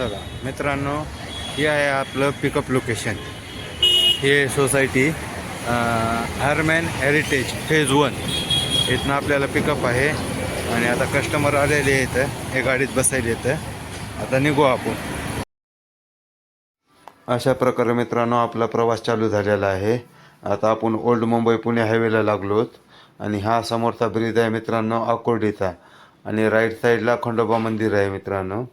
चला मित्रांनो हे आहे आपलं पिकअप लोकेशन हे society Harman heritage phase one इथनं आपल्याला पिकअप आहे. आणि आता कस्टमर आलेले आहेत. हे गाडीत बसायला येतं आता निघू आपण. अशा प्रकारे मित्रांनो आपला प्रवास चालू झालेला आहे. आता आपण ओल्ड मुंबई पुणे हायवेला लागलोत आणि हा समोरचा ब्रिज आहे मित्रांनो अकोर्डीचा. आणि राईट साईडला खंडोबा मंदिर आहे मित्रांनो.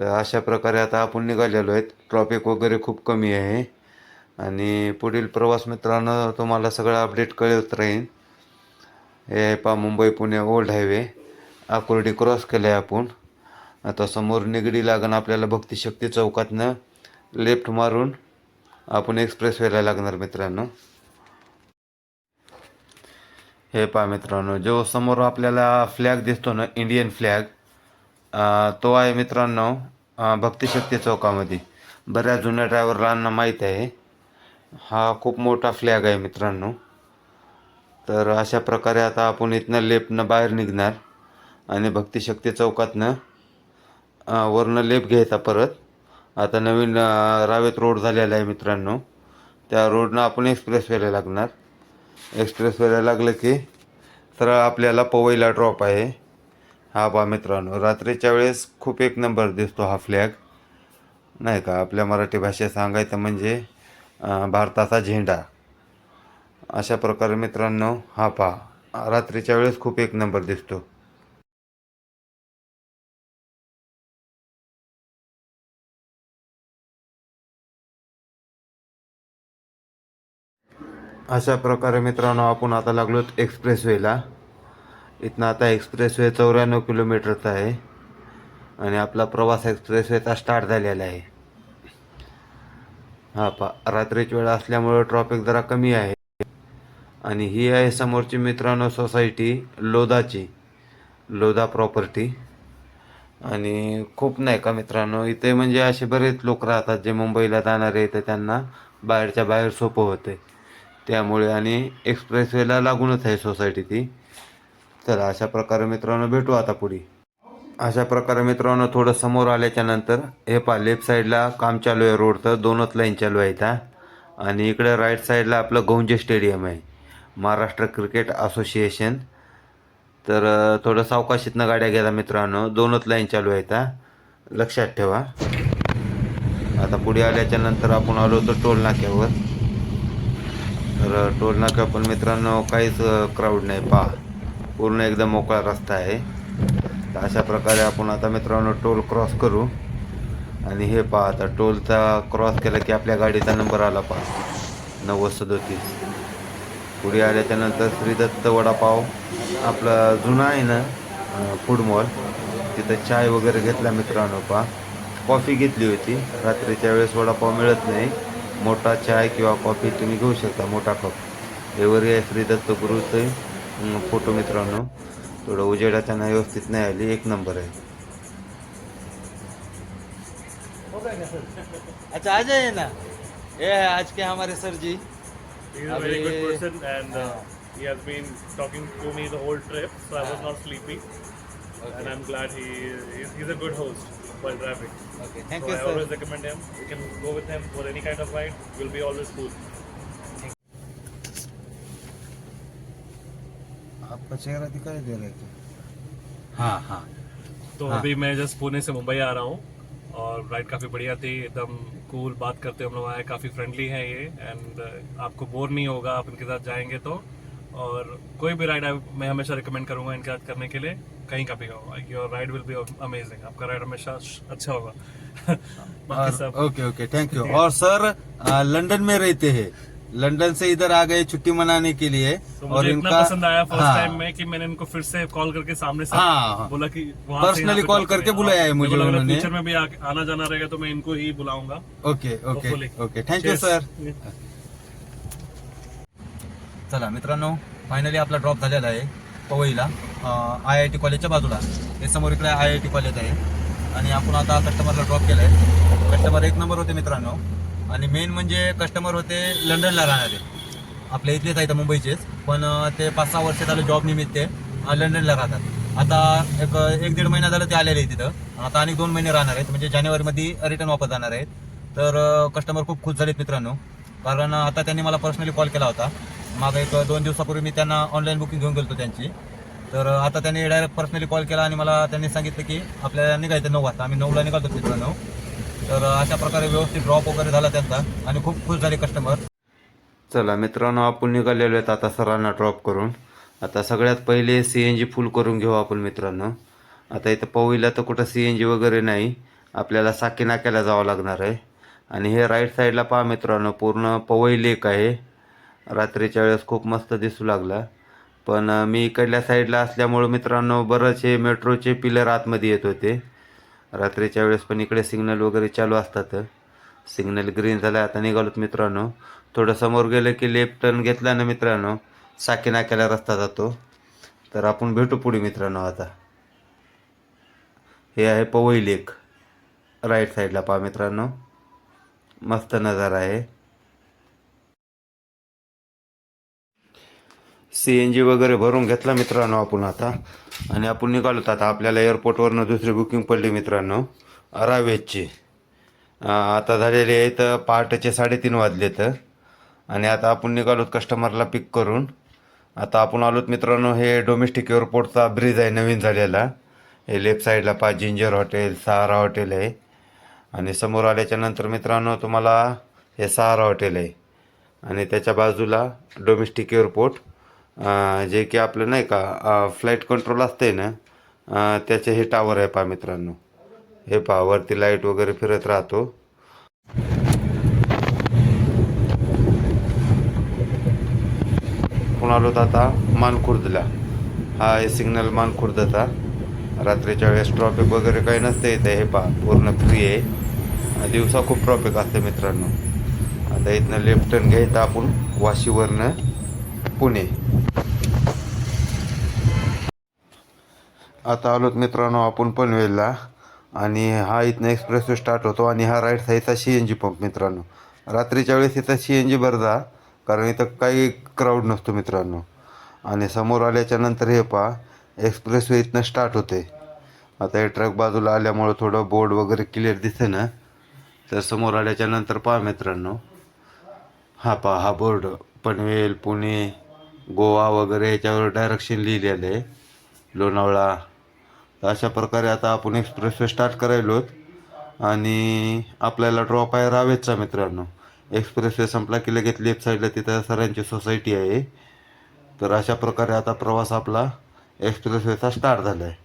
तर अशा प्रकारे आता आपण निघालेलो आहेत. ट्रॉफिक वगैरे खूप कमी आहे. आणि पुढील प्रवास मित्रांनो तुम्हाला सगळं अपडेट कळत राहील. हे आहे पा Mumbai Pune old highway Akurdi cross केलं आहे आपण. आता समोर निगडी लागण आपल्याला भक्तिशक्ती चौकातनं लेफ्ट मारून आपण एक्सप्रेस वेला लागणार मित्रांनो. हे पहा मित्रांनो जो समोर आपल्याला फ्लॅग दिसतो ना इंडियन फ्लॅग तो आहे मित्रांनो भक्तिशक्ती चौकामध्ये. बऱ्याच जुन्या ड्रायव्हरलांना माहीत आहे. हा खूप मोठा फ्लॅग आहे मित्रांनो. तर अशा प्रकारे आता आपण इथनं लेफ्टनं बाहेर निघणार आणि भक्तिशक्ती चौकातनं वरनं लेप घ्यायचा परत. आता नवीन रावेत रोड झालेला आहे मित्रांनो. त्या रोडनं आपण एक्सप्रेस वेला लागणार. एक्सप्रेस वेला लागलं की सरळ आपल्याला पवईला ड्रॉप आहे. हा पहा मित्रांनो रात्रीच्या वेळेस खूप एक नंबर दिसतो हा फ्लॅग नाही का? आपल्या मराठी भाषेत सांगायचं म्हणजे भारताचा झेंडा. अशा प्रकारे मित्रांनो हा पहा. रात्रीच्या वेळेस खूप एक नंबर दिसतो. अशा प्रकारे मित्रांनो आपण आता लागलो एक्सप्रेसवेला इथनं आता एक्सप्रेसवे चौऱ्याण्णव किलोमीटरचा आहे. आणि आपला प्रवास एक्सप्रेसवेचा स्टार्ट झालेला आहे. हा पा रात्रीची वेळ असल्यामुळं ट्रॉफिक जरा कमी आहे. आणि ही आहे समोरची मित्रांनो सोसायटी लोधाची लोधा प्रॉपर्टी आणि खूप नाही का मित्रांनो इथे म्हणजे असे बरेच लोक राहतात जे मुंबईला जाणारे तर त्यांना बाहेरच्या बाहेर सोपं होते त्यामुळे आणि एक्सप्रेसवेला लागूनच आहे सोसायटी ती. चला अशा प्रकारे मित्रांनो भेटू आता पुढे. अशा प्रकारे मित्रांनो थोडं समोर आल्याच्यानंतर हे पहा लेफ्ट साईडला काम चालू आहे रोडचं दोनच लाईन चालू आहे इथं आणि इकडे राईट साईडला आपलं गौंजे स्टेडियम आहे. महाराष्ट्र क्रिकेट असोसिएशन तर थोडं सावकाशीतनं गाड्या गेला मित्रांनो दोनच लाईन चालू आहेत हा. लक्षात ठेवा. आता पुढे आल्याच्यानंतर आपण आलो होतो टोल नाक्यावर. तर टोल नाका पण मित्रांनो काहीच क्राऊड नाही पहा. पूर्ण एकदम मोकळा रस्ता आहे. तर अशा प्रकारे आपण आता मित्रांनो टोल क्रॉस करू. आणि हे पहा आता टोलचा क्रॉस केला की आपल्या गाडीचा नंबर आला पहा. नव्वद सदोतीस. पुढे आल्याच्यानंतर श्रीदत्त श्री दत्त वडापाव आपला जुना आहे ना फूड मॉल तिथं चाय वगैरे घेतला मित्रांनो पहा. कॉफी घेतली होती. रात्रीच्या वेळेस वडापाव मिळत नाही. मोठा चाय किंवा कॉफी तुम्ही घेऊ शकता मोठा कप. हेवर आहे श्री दत्त गुरुचे फोटो मित्रांनो थोडं उजेडाच्या नाही व्यवस्थित नाही आली एक नंबर आहे अच्छा आ जाइए ना ये है आज के हमारे sir ji He's a very good Abhi- person and uh, he has been talking to me the whole trip, so I was not sleepy. And I'm glad he he's, he's a good host while driving. Okay thank So you I sir always recommend him. You can go with him for any kind of ride. Will be always cool. आपका चेहरा दिखाई दे रहा है हाँ हाँ। तो अभी मैं जस्ट पुणे से मुंबई आ रहा हूँ और राइड काफ़ी बढ़िया थी एकदम कूल बात करते हम लोग आए काफ़ी फ्रेंडली है ये एंड आपको बोर नहीं होगा आप इनके साथ जाएँगे तो। और कोई भी राइड मैं हमेशा रिकमेंड करूँगा इनके साथ करने के लिए कहीं का भी हो। Your ride will be amazing आपका राइड हमेशा अच्छा होगा। बाकी सब ओके ओके थैंक यू और सर लंदन में रहते हैं। लंदन से इधर आ गए छुट्टी मनाने के लिए तो और इनका पसंद आया फ़र्स्ट हाँ, टाइम में कि मैंने इनको फिर से कॉल करके सामने से हाँ, हाँ। बोला कि वहाँ से Personally यहाँ पे call drop करके बुलाया है और मुझे है उन्होंने। फ्यूचर में भी आ- आना जाना रहेगा तो मैं इनको ही बुलाऊँगा। Okay okay okay thank you Cheers. Sir चला मित्रांनो फायनली आपला ड्रॉप झालेला आहे पवईला. आय आय टी कॉलेजच्या बाजूला. हे समोर इकडे आय आय टी कॉलेज आहे. आणि आपण आता कस्टमरला ड्रॉप केलाय. कस्टमर एक नंबर होते मित्रांनो. आणि मेन म्हणजे कस्टमर होते लंडनला राहणारे. आपल्या इथलेच आहेत मुंबईचेच पण ते पाच सहा वर्ष झालं जॉब निमित्त लंडनला राहतात. आता एक एक दीड महिना झालं ते आलेले आहे तिथं. आता आणि दोन महिने राहणार आहेत म्हणजे जानेवारीमध्ये रिटर्न वापस जाणार आहेत. तर कस्टमर खूप खुश झालेत मित्रांनो. कारण आता त्यांनी मला पर्सनली कॉल केला होता. मागं एक दोन दिवसापूर्वी मी त्यांना ऑनलाईन बुकिंग घेऊन गेलो त्यांची. तर आता त्यांनी डायरेक्ट पर्सनली कॉल केला आणि मला त्यांनी सांगितलं की आपल्याला निघायचं नऊ वाजता. आम्ही नऊला निघालो मित्रांनो. तर अशा प्रकारे व्यवस्थित ड्रॉप वगैरे झाला त्यांचा आणि खूप खुश झाले कस्टमर चला मित्रांनो आपण निघालेलो आहेत आता सरांना ड्रॉप करून. आता सगळ्यात पहिले सी एन जी फुल करून घेऊ आपण मित्रांनो. आता इथं पवईला तर कुठं सी एन जी वगैरे नाही. आपल्याला साकी नाक्याला जावं लागणार आहे. आणि हे राईट साईडला पहा मित्रांनो पूर्ण पवई लेक आहे. रात्रीच्या वेळेस खूप मस्त दिसू लागला. पण मी इकडल्या साईडला असल्यामुळं मित्रांनो बरंच हे मेट्रोचे पिलर आतमध्ये येत होते. रात्रीच्या वेळेस पण इकडे सिग्नल वगैरे चालू असतात. सिग्नल ग्रीन झालं आता निघालोत मित्रांनो. थोडं समोर गेलं की लेफ्ट टर्न घेतला ना मित्रांनो. साकी नाक्याला रस्ता जातो. तर आपण भेटू पुढे मित्रांनो आता. हे आहे पवई लेक. राईट साईडला पहा मित्रांनो. मस्त नजारा आहे. सी एन जी वगैरे भरून घेतला मित्रांनो आपण आता. आणि आपण निघालोत आता आपल्याला एअरपोर्टवरनं दुसरी बुकिंग पडली मित्रांनो अरावेजची. आता झालेले आहेत पहाटेचे साडेतीन वाजलेत. आणि आता आपण निघालोत कस्टमरला पिक करून. आता आपण आलोत मित्रांनो हे डोमेस्टिक एअरपोर्टचा ब्रिज आहे नवीन झालेला. हे लेफ्ट साईडला पा जिंजर हॉटेल सहारा हॉटेल आहे. आणि समोर आल्याच्यानंतर मित्रांनो तुम्हाला हे सहारा हॉटेल आहे. आणि त्याच्या बाजूला डोमेस्टिक एअरपोर्ट जे की आपलं नाही का फ्लाईट कंट्रोल असते ना त्याचे हे टावर आहे पहा मित्रांनो. हे पहा वरती लाइट वगैरे फिरत राहतो. आपण आलोत आता मानखुर्दला. हा सिग्नल मानखुर्दचा रात्रीच्या वेळेस ट्रॉफिक वगैरे काही नसते इथे हे पहा पूर्ण फ्री आहे. दिवसा खूप ट्रॉफिक असते मित्रांनो. आता इथनं लेफ्ट टर्न घ्यायचं आपण वाशीवरनं पुणे. आता आलोत मित्रांनो आपण पनवेलला. आणि हा इथनं एक्सप्रेसवे स्टार्ट होतो आणि हा राईट साईडचा सी एन जी पंप मित्रांनो. रात्रीच्या वेळेस इथं सी एन जी भरदा कारण इथं काही क्राऊड नसतो मित्रांनो. आणि समोर आल्याच्यानंतर हे पहा एक्सप्रेसवे इथनं स्टार्ट होते. आता हे ट्रक बाजूला आल्यामुळं थोडं बोर्ड वगैरे क्लिअर दिसे ना तर समोर आल्याच्यानंतर पहा मित्रांनो. हा पहा हा बोर्ड पनवेल पुणे गोवा वगैरे याच्यावर डायरेक्शन लिहिलेलं आहे. लोणावळा अशा प्रकारे आता आपण एक्सप्रेसवे स्टार्ट करायलोत आणि आपल्याला ड्रॉप आहे रावेतचा मित्रांनो एक्सप्रेसवे संपला की लगेच लेफ्ट साईडला तिथं सरांची सोसायटी आहे. तर अशा प्रकारे आता प्रवास आपला एक्सप्रेसवेचा स्टार्ट झाला आहे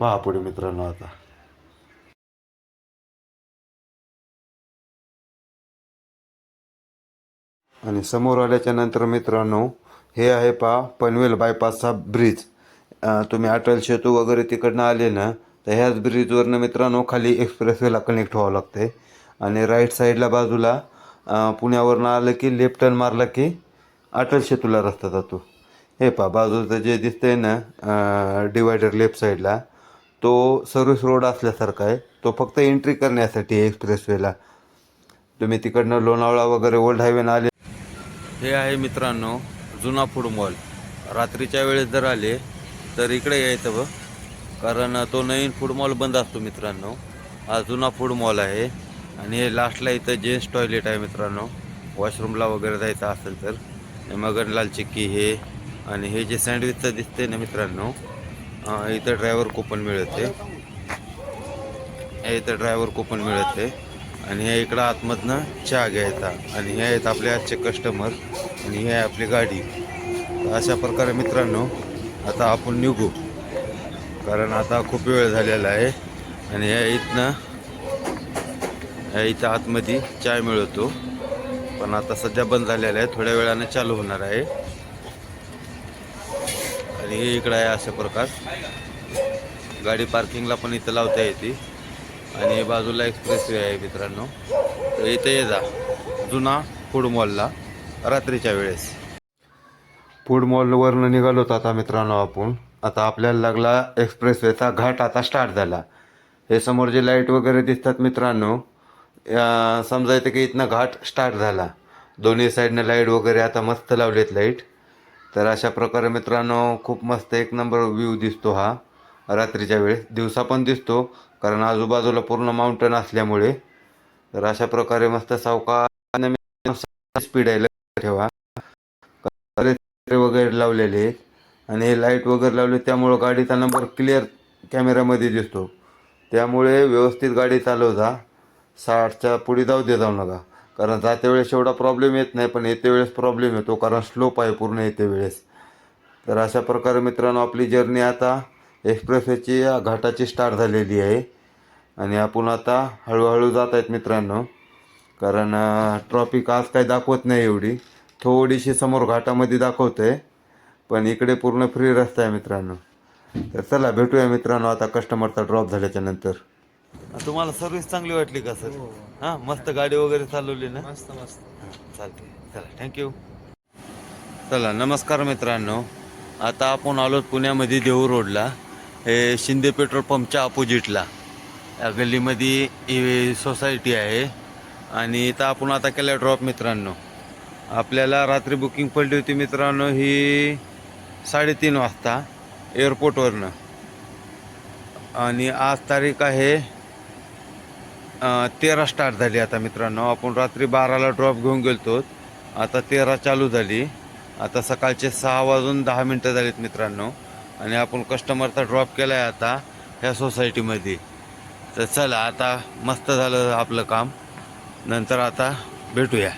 पहा पुढे मित्रांनो आता. आणि समोर आल्याच्यानंतर मित्रांनो हे आहे पहा पनवेल बायपासचा ब्रिज तुम्ही अटल सेतू वगैरे तिकडनं आले ना तर ह्याच ब्रिजवरनं मित्रांनो खाली एक्सप्रेसवेला कनेक्ट व्हावं लागते आणि राईट साईडला बाजूला पुण्यावरनं आलं की लेफ्ट टर्न मारला की अटल सेतूला रस्ता जातो. हे पहा बाजूचं जे दिसतंय ना डिवायडर लेफ्ट साईडला तो सर्व्हिस रोड असल्यासारखा आहे. तो फक्त एंट्री करण्यासाठी आहे एक्सप्रेसवेला तुम्ही तिकडनं लोणावळा वगैरे ओल्ड हायवेनं आले हे आहे मित्रांनो जुना फूड मॉल रात्रीच्या वेळेस जर आले तर इकडे यायचं बघ. कारण तो नवीन फूड मॉल बंद असतो मित्रांनो. हा जुना फूड मॉल आहे. आणि हे लास्टला इथं जेंट्स टॉयलेट आहे मित्रांनो. वॉशरूमला वगैरे जायचं असेल तर. हे मगनलाल चिक्की हे. आणि हे जे सँडविचचं दिसते ना मित्रांनो. इथं ड्रायव्हर कुपन मिळते. हे इथं ड्रायव्हर कुपन मिळते. आणि हे इकडं आतमधनं चहा घ्यायचा. आणि हे आहेत आपले आजचे कस्टमर आणि हे आहे आपली गाडी. अशा प्रकारे मित्रांनो आता आपण निघू. कारण आता खूप वेळ झालेला आहे. आणि या इथनं या इथं आतमध्ये चाय मिळवतो. पण आता सध्या बंद झालेला आहे. थोड्या वेळाने चालू होणार आहे. आणि हे इकडं आहे अशा प्रकार. गाडी पार्किंगला पण इथं लावता येते. आणि बाजूला एक्सप्रेस वे आहे मित्रांनो. तर इथे ये जा. जुना फूड मॉलला रात्रीच्या वेळेस. फूड मॉलवरनं निघालो होतो आता मित्रांनो आपण. आता आपल्याला लागला एक्सप्रेसवेचा घाट आता स्टार्ट झाला. हे समोर जे लाइट वगैरे दिसतात मित्रांनो या- समजायचं की इथनं घाट स्टार्ट झाला. दोन्ही साईडनं लाइट वगैरे आता मस्त लावलेत लाइट तर अशा प्रकारे मित्रांनो खूप मस्त एक नंबर व्ह्यू दिसतो हा. रात्रीच्या वेळेस. दिवसा पण दिसतो कारण आजूबाजूला पूर्ण माउंटन असल्यामुळे. तर अशा प्रकारे मस्त सावकार स्पीड आहे लक्षात ठेवा. वगैरे लावलेले आहेत. आणि हे लाइट वगैरे लावले त्यामुळं गाडीचा नंबर क्लिअर कॅमेऱ्यामध्ये दिसतो. त्यामुळे व्यवस्थित गाडी चालवता साठच्या पुढे जाऊ दे जाऊ नका. कारण जात्या वेळेस एवढा प्रॉब्लेम येत नाही पण येते वेळेस प्रॉब्लेम येतो कारण स्लोप आहे पूर्ण येते वेळेस. तर अशा प्रकारे मित्रांनो आपली जर्नी आता एक्सप्रेसवेची घाटाची स्टार्ट झालेली आहे. आणि आपण आता हळूहळू जात आहेत मित्रांनो. कारण ट्रॉफिक आज काही दाखवत नाही एवढी. थोडीशी समोर घाटामध्ये दाखवत आहे पण इकडे पूर्ण फ्री रस्ता आहे मित्रांनो. तर चला भेटूया मित्रांनो. आता कस्टमरचा ड्रॉप झाल्याच्यानंतर. तुम्हाला सर्व्हिस चांगली वाटली का सर हां मस्त गाडी वगैरे चालवली ना? मस्त मस्त. चालते चला थँक्यू चला नमस्कार मित्रांनो. आता आपण आलो पुण्यामध्ये देहू रोडला. हे शिंदे पेट्रोल पंपच्या अपोजिटला या गल्लीमध्ये ही सोसायटी आहे. आणि इथं आपण आता केलं ड्रॉप मित्रांनो. आपल्याला रात्री बुकिंग पडली होती मित्रांनो ही साडेतीन वाजता एअरपोर्टवरनं आणि आज तारीख आहे तेरा स्टार्ट झाली आता मित्रांनो. आपण रात्री बाराला ड्रॉप घेऊन गेलतो. आता तेरा चालू झाली. आता सकाळचे सहा वाजून दहा मिनटं झालीत मित्रांनो. आणि आपण कस्टमरचा ड्रॉप केला आहे आता ह्या सोसायटीमध्ये तर चला आता मस्त झालं आपलं काम. नंतर आता भेटूया.